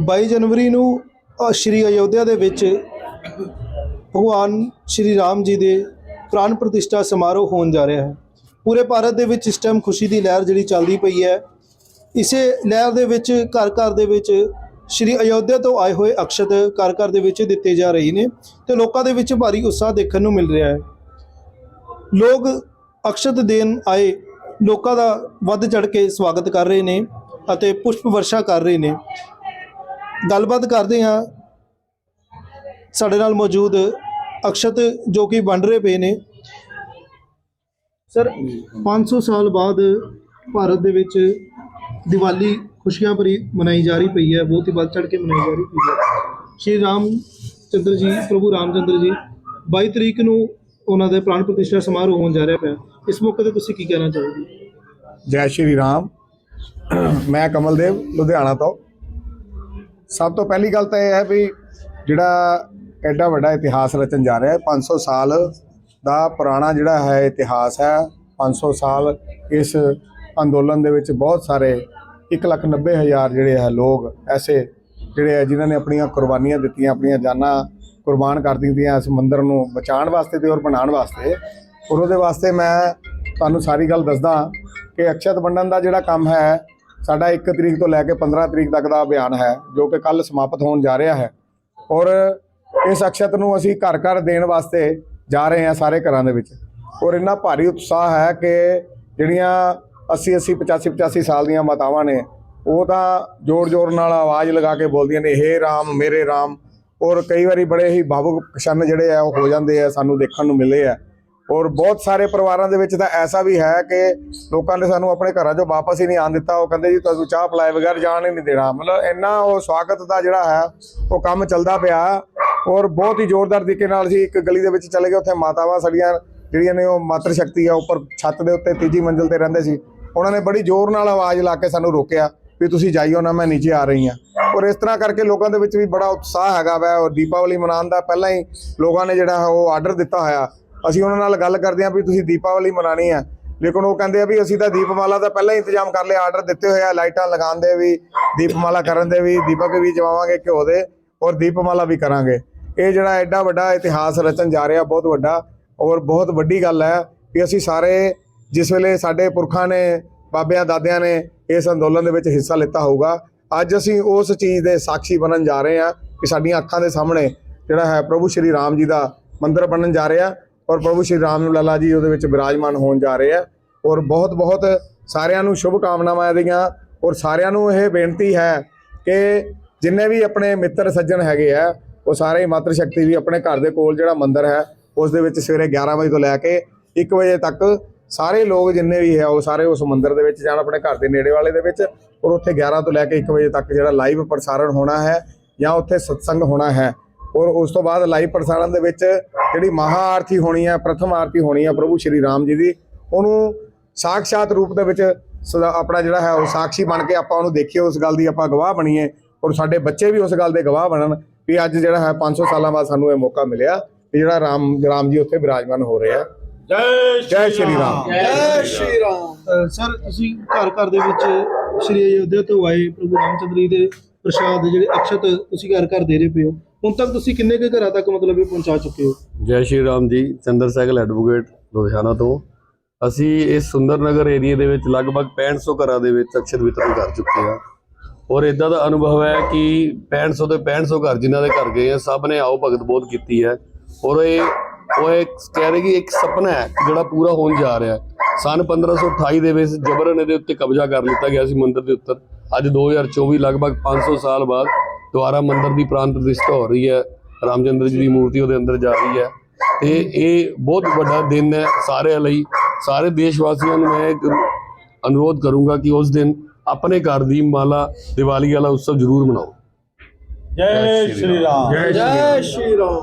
22 ਜਨਵਰੀ ਨੂੰ ਸ਼੍ਰੀ ਅਯੋਧਿਆ ਦੇ ਵਿੱਚ ਭਗਵਾਨ ਸ਼੍ਰੀ ਰਾਮ ਜੀ ਦੇ ਪ੍ਰਾਨ ਪ੍ਰਤਿਸ਼ਠਾ ਸਮਾਰੋਹ ਹੋਣ ਜਾ ਰਿਹਾ ਹੈ। ਪੂਰੇ ਭਾਰਤ ਦੇ ਵਿੱਚ ਇਸ ਟਾਈਮ ਖੁਸ਼ੀ ਦੀ ਲਹਿਰ ਜਿਹੜੀ ਚੱਲਦੀ ਪਈ ਹੈ। ਇਸੇ ਲਹਿਰ ਦੇ ਵਿੱਚ ਘਰ ਘਰ ਦੇ ਵਿੱਚ ਸ਼੍ਰੀ ਅਯੋਧਿਆ ਤੋਂ ਆਏ ਹੋਏ ਅਕਸ਼ਤ ਘਰ ਘਰ ਦੇ ਵਿੱਚ ਦਿੱਤੇ ਜਾ ਰਹੇ ਨੇ ਤੇ ਲੋਕਾਂ ਦੇ ਵਿੱਚ ਭਾਰੀ ਉਤਸ਼ਾਹ ਦੇਖਣ ਨੂੰ ਮਿਲ ਰਿਹਾ ਹੈ। ਲੋਕ ਅਕਸ਼ਤ ਦੇਣ ਆਏ, ਲੋਕਾਂ ਦਾ ਵੱਧ ਚੜ ਕੇ ਸਵਾਗਤ ਕਰ ਰਹੇ ਨੇ ਅਤੇ ਪੁਸ਼ਪ ਵਰਸ਼ਾ ਕਰ ਰਹੇ ਨੇ। ਗੱਲਬਾਤ ਕਰਦੇ ਹਾਂ। ਸਾਡੇ ਨਾਲ ਮੌਜੂਦ ਅਕਸ਼ਤ ਜੋ ਕਿ ਵੰਡ ਰਹੇ ਪਏ ਨੇ। ਸਰ 500 ਸਾਲ ਬਾਅਦ ਭਾਰਤ ਦੇ ਵਿੱਚ ਦੀਵਾਲੀ ਖੁਸ਼ੀਆਂ ਭਰੀ ਮਨਾਈ ਜਾ ਰਹੀ ਪਈ ਹੈ। ਬਹੁਤ ਹੀ ਵੱਧ ਚੜ ਕੇ ਮਨਾਈ ਜਾ ਰਹੀ ਪਈ ਹੈ। ਸ਼੍ਰੀ ਰਾਮ ਚੰਦਰ ਜੀ, ਪ੍ਰਭੂ ਰਾਮ ਚੰਦਰ ਜੀ 22 ਤਰੀਕ ਨੂੰ ਉਹਨਾਂ ਦੇ ਪ੍ਰਾਣ ਪ੍ਰਤਿਸ਼ਠਾ ਸਮਾਰੋਹ ਹੋਣ ਜਾ ਰਿਹਾ ਪਿਆ। ਇਸ ਮੌਕੇ ਤੇ ਤੁਸੀਂ ਕੀ ਕਹਿਣਾ ਚਾਹੋਗੇ? ਜੈ ਸ਼੍ਰੀ ਰਾਮ। ਮੈਂ ਕਮਲਦੇਵ, ਲੁਧਿਆਣਾ ਤੋਂ। ਸਭ ਤੋਂ ਪਹਿਲੀ ਗੱਲ ਤਾਂ ਇਹ ਹੈ ਵੀ ਜਿਹੜਾ ਐਡਾ ਵੱਡਾ ਇਤਿਹਾਸ ਰਚਣ ਜਾ ਰਿਹਾ ਹੈ 500 ਸਾਲ ਦਾ ਪੁਰਾਣਾ ਜਿਹੜਾ ਹੈ ਇਤਿਹਾਸ ਹੈ 500 ਸਾਲ ਇਸ ਅੰਦੋਲਨ ਦੇ ਵਿੱਚ ਬਹੁਤ ਸਾਰੇ 190000 ਜਿਹੜੇ ਹੈ ਲੋਕ ਐਸੇ ਜਿਹੜੇ ਹੈ ਜਿਨ੍ਹਾਂ ਨੇ ਆਪਣੀਆਂ ਕੁਰਬਾਨੀਆਂ ਦਿੱਤੀਆਂ, ਆਪਣੀਆਂ ਜਾਨਾਂ ਕੁਰਬਾਨ ਕਰ ਦਿੱਤੀਆਂ ਇਸ ਮੰਦਿਰ ਨੂੰ ਬਚਾਉਣ ਵਾਸਤੇ ਤੇ ਔਰ ਬਣਾਉਣ ਵਾਸਤੇ। ਔਰ ਉਹਦੇ ਵਾਸਤੇ ਮੈਂ ਤੁਹਾਨੂੰ ਸਾਰੀ ਗੱਲ ਦੱਸਦਾ ਕਿ ਅਕਸ਼ਤ ਵੰਡਨ ਦਾ ਜਿਹੜਾ ਕੰਮ ਹੈ ਸਾਡਾ 1 ਤਰੀਕ ਤੋਂ ਲੈ ਕੇ 15 ਤਰੀਕ ਤੱਕ ਦਾ ਅਭਿਆਨ ਹੈ, ਜੋ ਕਿ ਕੱਲ ਸਮਾਪਤ ਹੋਣ ਜਾ ਰਿਹਾ ਹੈ। ਔਰ ਇਸ ਅਕਸ਼ਤ ਨੂੰ ਅਸੀਂ ਘਰ ਘਰ ਦੇਣ ਵਾਸਤੇ ਜਾ ਰਹੇ ਹਾਂ ਸਾਰੇ ਘਰਾਂ ਦੇ ਵਿੱਚ। ਔਰ ਇੰਨਾ ਭਾਰੀ ਉਤਸ਼ਾਹ ਹੈ ਕਿ ਜਿਹੜੀਆਂ 80 80 85 85 ਸਾਲ ਦੀਆਂ ਮਾਤਾਵਾਂ ਨੇ, ਉਹ ਤਾਂ ਜ਼ੋਰ ਜ਼ੋਰ ਨਾਲ ਆਵਾਜ਼ ਲਗਾ ਕੇ ਬੋਲਦੀਆਂ ਨੇ, ਹੇ ਰਾਮ, ਮੇਰੇ ਰਾਮ। ਔਰ ਕਈ ਵਾਰੀ ਬੜੇ ਹੀ ਭਾਵੁਕ ਕਸ਼ਨ ਜਿਹੜੇ ਆ, ਉਹ ਹੋ ਜਾਂਦੇ ਆ, ਸਾਨੂੰ ਦੇਖਣ ਨੂੰ ਮਿਲੇ ਆ। ਔਰ ਬਹੁਤ ਸਾਰੇ ਪਰਿਵਾਰਾਂ ਦੇ ਵਿੱਚ ਤਾਂ ਐਸਾ ਵੀ ਹੈ ਕਿ ਲੋਕਾਂ ਨੇ ਸਾਨੂੰ ਆਪਣੇ ਘਰਾਂ 'ਚੋਂ ਵਾਪਸ ਹੀ ਨਹੀਂ ਆਉਣ ਦਿੱਤਾ। ਉਹ ਕਹਿੰਦੇ ਜੀ, ਤੁਹਾਨੂੰ ਚਾਹ ਪਲਾਏ ਬਗੈਰ ਜਾਣ ਹੀ ਨਹੀਂ ਦੇਣਾ। ਮਤਲਬ ਇੰਨਾ ਉਹ ਸਵਾਗਤ ਦਾ ਜਿਹੜਾ ਹੈ, ਉਹ ਕੰਮ ਚੱਲਦਾ ਪਿਆ। ਔਰ ਬਹੁਤ ਹੀ ਜ਼ੋਰਦਾਰ ਤਰੀਕੇ ਨਾਲ ਅਸੀਂ ਇੱਕ ਗਲੀ ਦੇ ਵਿੱਚ ਚਲੇ ਗਏ। ਉੱਥੇ ਮਾਤਾਵਾਂ ਸਾਡੀਆਂ ਜਿਹੜੀਆਂ ਨੇ, ਉਹ ਮਾਤਰ ਸ਼ਕਤੀ ਆ, ਉੱਪਰ ਛੱਤ ਦੇ ਉੱਤੇ ਤੀਜੀ ਮੰਜ਼ਲ ਤੇ ਰਹਿੰਦੇ ਸੀ। ਉਹਨਾਂ ਨੇ ਬੜੀ ਜ਼ੋਰ ਨਾਲ ਆਵਾਜ਼ ਲਾ ਕੇ ਸਾਨੂੰ ਰੋਕਿਆ ਵੀ ਤੁਸੀਂ ਜਾਈਓ ਨਾ, ਮੈਂ ਨੀਚੇ ਆ ਰਹੀ ਹਾਂ। ਔਰ ਇਸ ਤਰ੍ਹਾਂ ਕਰਕੇ ਲੋਕਾਂ ਦੇ ਵਿੱਚ ਵੀ ਬੜਾ ਉਤਸ਼ਾਹ ਹੈਗਾ ਵੈ। ਔਰ ਦੀਪਾਵਲੀ ਮਨਾਉਣ ਦਾ ਪਹਿਲਾਂ ਹੀ ਲੋਕਾਂ ਨੇ ਜਿਹੜਾ ਉਹ ਆਰਡਰ ਦਿੱਤਾ ਹੋਇਆ। ਅਸੀਂ ਉਹਨਾਂ ਨਾਲ ਗੱਲ ਕਰਦੇ ਹਾਂ ਵੀ ਤੁਸੀਂ ਦੀਪਾਵਲੀ ਮਨਾਣੀ ਹੈ ਲੇਕਿਨ ਉਹ ਕਹਿੰਦੇ ਆ ਵੀ ਅਸੀਂ ਤਾਂ ਦੀਪਮਾਲਾ ਦਾ ਪਹਿਲਾਂ ਹੀ ਇੰਤਜ਼ਾਮ ਕਰ ਲਿਆ ਆਰਡਰ ਦਿੱਤੇ ਹੋਏ ਆ, ਲਾਈਟਾਂ ਲਗਾਉਣ ਦੇ ਵੀ, ਦੀਪਮਾਲਾ ਕਰਨ ਦੇ ਵੀ, ਦੀਪਕ ਵੀ ਜਵਾਵਾਂਗੇ ਘਿਓ ਦੇ ਔਰ ਦੀਪਮਾਲਾ ਵੀ ਕਰਾਂਗੇ। ਇਹ ਜਿਹੜਾ ਐਡਾ ਵੱਡਾ ਇਤਿਹਾਸ ਰਚਣ ਜਾ ਰਿਹਾ, ਬਹੁਤ ਵੱਡਾ ਔਰ ਬਹੁਤ ਵੱਡੀ ਗੱਲ ਹੈ ਕਿ ਅਸੀਂ ਸਾਰੇ ਜਿਸ ਵੇਲੇ ਸਾਡੇ ਪੁਰਖਾਂ ਨੇ, ਬਾਬਿਆਂ, ਦਾਦਿਆਂ ਨੇ ਇਸ ਅੰਦੋਲਨ ਦੇ ਵਿੱਚ ਹਿੱਸਾ ਲਿੱਤਾ ਹੋਊਗਾ, ਅੱਜ ਅਸੀਂ ਉਸ ਚੀਜ਼ ਦੇ ਸਾਖੀ ਬਣਨ ਜਾ ਰਹੇ ਹਾਂ ਕਿ ਸਾਡੀਆਂ ਅੱਖਾਂ ਦੇ ਸਾਹਮਣੇ ਜਿਹੜਾ ਹੈ ਪ੍ਰਭੂ ਸ਼੍ਰੀ ਰਾਮ ਜੀ ਦਾ ਮੰਦਿਰ ਬਣਨ ਜਾ ਰਿਹਾ। ਔਰ ਪ੍ਰਭੂ ਸ਼੍ਰੀ ਰਾਮ ਲਾਲਾ ਜੀ ਉਹਦੇ ਵਿੱਚ ਵਿਰਾਜਮਾਨ ਹੋਣ ਜਾ ਰਹੇ ਆ। ਔਰ ਬਹੁਤ ਬਹੁਤ ਸਾਰਿਆਂ ਨੂੰ ਸ਼ੁਭ ਕਾਮਨਾਵਾਂ ਇਹਦੀਆਂ। ਔਰ ਸਾਰਿਆਂ ਨੂੰ ਇਹ ਬੇਨਤੀ ਹੈ ਕਿ ਜਿੰਨੇ ਵੀ ਆਪਣੇ ਮਿੱਤਰ ਸੱਜਣ ਹੈਗੇ ਆ, ਉਹ ਸਾਰੇ ਮਾਤਰ ਸ਼ਕਤੀ ਵੀ ਆਪਣੇ ਘਰ ਦੇ ਕੋਲ ਜਿਹੜਾ ਮੰਦਿਰ ਹੈ, ਉਸ ਦੇ ਵਿੱਚ ਸਵੇਰੇ 11 ਵਜੇ ਤੋਂ ਲੈ ਕੇ 1 ਵਜੇ ਤੱਕ ਸਾਰੇ ਲੋਕ ਜਿੰਨੇ ਵੀ ਹੈ, ਉਹ ਸਾਰੇ ਉਸ ਮੰਦਿਰ ਦੇ ਵਿੱਚ ਜਾਣ ਆਪਣੇ ਘਰ ਦੇ ਨੇੜੇ ਵਾਲੇ ਦੇ ਵਿੱਚ। ਔਰ ਉੱਥੇ 11 ਤੋਂ ਲੈ ਕੇ 1 ਵਜੇ ਤੱਕ ਜਿਹੜਾ ਲਾਈਵ ਪ੍ਰਸਾਰਣ ਹੋਣਾ ਹੈ ਜਾਂ ਉੱਥੇ ਸਤਸੰਗ ਹੋਣਾ ਹੈ ਔਰ ਉਸ ਤੋਂ ਬਾਅਦ ਲਾਈਵ ਪ੍ਰਸਾਰਣ ਦੇ ਵਿੱਚ ਜਿਹੜੀ ਮਹਾ ਆਰਤੀ ਹੋਣੀ ਹੈ ਪ੍ਰਥਮ ਆਰਤੀ ਹੋਣੀ ਹੈ ਪ੍ਰਭੂ ਸ਼੍ਰੀ ਰਾਮ ਜੀ ਦੀ ਉਹਨੂੰ ਸਾਖਸ਼ਾਤ ਰੂਪ ਦੇ ਵਿੱਚ ਆਪਣਾ ਜਿਹੜਾ ਹੈ ਉਹ ਸਾਖੀ ਬਣ ਕੇ ਆਪਾਂ ਉਹਨੂੰ ਦੇਖੀਏ ਉਸ ਗੱਲ ਦੀ ਆਪਾਂ ਗਵਾਹ ਬਣੀਏ ਔਰ ਸਾਡੇ ਬੱਚੇ ਵੀ ਉਸ ਗੱਲ ਦੇ ਗਵਾਹ ਬਣਨ ਵੀ ਅੱਜ ਜਿਹੜਾ ਹੈ 500 ਸਾਲਾਂ ਬਾਅਦ ਸਾਨੂੰ ਇਹ ਮੌਕਾ ਮਿਲਿਆ ਕਿ ਜਿਹੜਾ ਰਾਮ ਰਾਮ ਜੀ ਉੱਥੇ ਵਿਰਾਜਮਾਨ ਹੋ ਰਹੇ ਆ। ਜੈ ਸ਼੍ਰੀ ਰਾਮ। ਜੈ ਸ਼੍ਰੀ ਰਾਮ। ਸਰ ਤੁਸੀਂ ਘਰ ਘਰ ਦੇ ਵਿੱਚ ਸ਼੍ਰੀ ਅਯੋਧਿਆ ਤੋਂ ਆਏ ਪ੍ਰਭੂ ਰਾਮਚੰਦਰ ਜੀ ਦੇ ਪ੍ਰਸ਼ਾਦ ਜਿਹੜੇ ਅਕਸ਼ਤ ਤੁਸੀਂ ਘਰ ਘਰ ਦੇ ਰਹੇ ਪਏ ਹੋ। ਹੁਣ ਤੱਕ ਤੁਸੀਂ ਕਿੰਨੇ ਕੁ ਘਰਾਂ ਤੱਕ ਮਤਲਬ ਇਹ ਪਹੁੰਚਾ ਚੁੱਕੇ ਹੋ? ਜੈ ਸ਼੍ਰੀ ਰਾਮ ਜੀ, ਚੰਦਰ ਸਾਈਕਲ ਐਡਵੋਕੇਟ, ਲੁਧਿਆਣਾ ਤੋਂ। ਅਸੀਂ ਇਸ ਸੁੰਦਰ ਨਗਰ ਏਰੀਆ ਦੇ ਵਿੱਚ ਲਗਭਗ 6500 ਘਰਾਂ ਦੇ ਵਿੱਚ ਅਕਸ਼ਰ ਵਿਤਰਨ ਕਰ ਚੁੱਕੇ ਹਾਂ। ਔਰ ਇਦਾਂ ਦਾ ਅਨੁਭਵ ਹੈ ਕਿ 6500 ਦੇ 6500 ਘਰ ਜਿਨ੍ਹਾਂ ਦੇ ਘਰ ਗਏ ਆ, ਸਭ ਨੇ ਆਓ ਭਗਤ ਬਹੁਤ ਕੀਤੀ ਹੈ। ਔਰ ਇਹ, ਉਹ ਇੱਕ ਕਹਿ ਰਹੇ ਕਿ ਇੱਕ ਸੁਪਨਾ ਹੈ ਜਿਹੜਾ ਪੂਰਾ ਹੋਣ ਜਾ ਰਿਹਾ ਹੈ। ਸਨ 1528 ਦੇ ਵਿੱਚ ਜਬਰਨ ਇਹਦੇ ਉੱਤੇ ਕਬਜ਼ਾ ਕਰ ਲਿੱਤਾ ਗਿਆ ਸੀ ਮੰਦਿਰ ਦੇ ਉੱਤੇ ਅੱਜ 2024 ਲਗਭਗ 500 ਸਾਲ ਬਾਅਦ ਦੁਆਰਾ ਮੰਦਿਰ ਦੀ ਪ੍ਰਾਨ ਪ੍ਰਤਿਸ਼ਠਾ ਹੋ ਰਹੀ ਹੈ ਰਾਮਚੰਦਰ ਜੀ ਦੀ ਮੂਰਤੀ ਉਹਦੇ ਅੰਦਰ ਜਾ ਰਹੀ ਹੈ। ਤੇ ਇਹ ਬਹੁਤ ਵੱਡਾ ਦਿਨ ਹੈ ਸਾਰਿਆਂ ਲਈ। ਸਾਰੇ ਦੇਸ਼ ਵਾਸੀਆਂ ਨੂੰ ਮੈਂ ਇੱਕ ਅਨੁਰੋਧ ਕਰੂੰਗਾ ਕਿ ਉਸ ਦਿਨ ਆਪਣੇ ਘਰ ਦੀ ਮਾਲਾ ਦੀਵਾਲੀ ਵਾਲਾ ਉਤਸਵ ਜ਼ਰੂਰ ਮਨਾਓ। ਜੈ ਸ਼੍ਰੀ ਰਾਮ। ਜੈ ਸ਼੍ਰੀ ਰਾਮ।